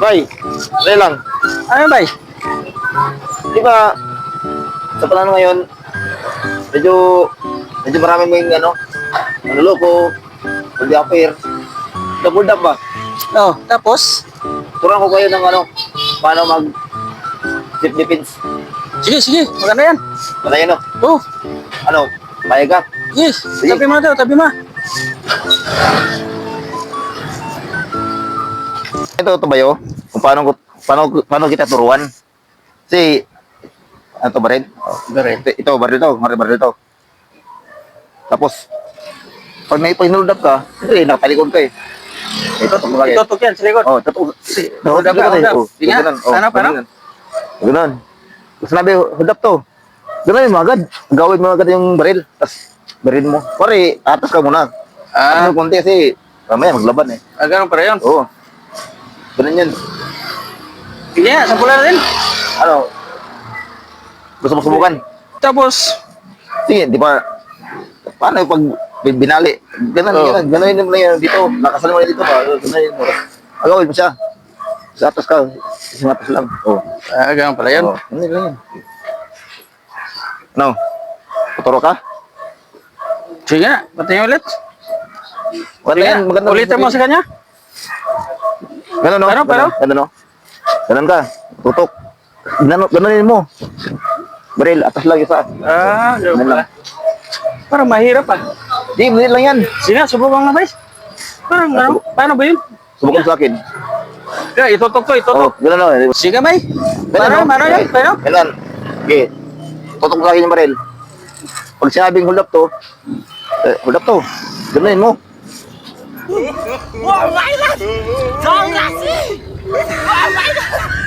Bay, dali lang. Ano bay? Di ba, sa plano ngayon, medyo, medyo marami mo yung ano, manluloko, mag-appear. Double up ba? Oh, tapos? Turuan ko kayo ng ano, paano mag self defense. Sige, sige. Maganda yan. Ano yan, no? Oh, Ano, payag ka? yes. Sige. Tabi mo na daw, tabi mo. Ito, ba yun? Kung paano, ko- paano, paano kita turuan? Kasi, ano to, baril? Baril. Ito, ito baril to, baril, baril to. Tapos, pag may pinulod up ka, siyempre, nakatalikod ka eh. Ito, ito, ito. Tutok yan sa likod. Oh, ito, Hold up ka, up. Sige nga. Paano, paano? Ganun. Gusto nabi, hold up to. Ganun mo agad. Gawin mo agad yung baril. Tapos, baril mo. Pare, atas ka muna. Ah, Ano konti kasi, mamaya maglaban eh. ah ganun pa rin yun. Oo. Ganun yan. Sige nga, sampulan natin. Ano? Gusto mo subukan? Tapos, Sige, di ba? Paano pag binali? Ganun, Oo. ganun. Ganun mo lang yan dito. Lakasan mo lang dito ba? Ganun mo. Agawin mo siya. Sa atas ka. Sa atas lang. Oo. ah, ganun pala yun. Oo. Ganun lang yan. Ano? Tuturo ka? Sige nga, patayin ulit. Maganda Sige yan. nga, Maganda. ulitin mo sa kanya. Ganun, no? Pero, pero? Ganun, no? Ganun ka. Tutok. Ganun, ganunin mo. Baril, atas lang isa. Ah, ganun Ganun lang. Parang mahirap ah. Di, baril lang yan. Sige nga, subukan na guys. Parang ano, paano ba yun? Subukan sa akin. Kaya itutok to, itutok. ganun, no? Sige bay. Ganun, no? paano yan? Paano? Ganun. Okay. Tutok sa akin yung baril. Pag sinabing hold up to, eh, hold up to. Ganunin mo. 我来了张大师我来了。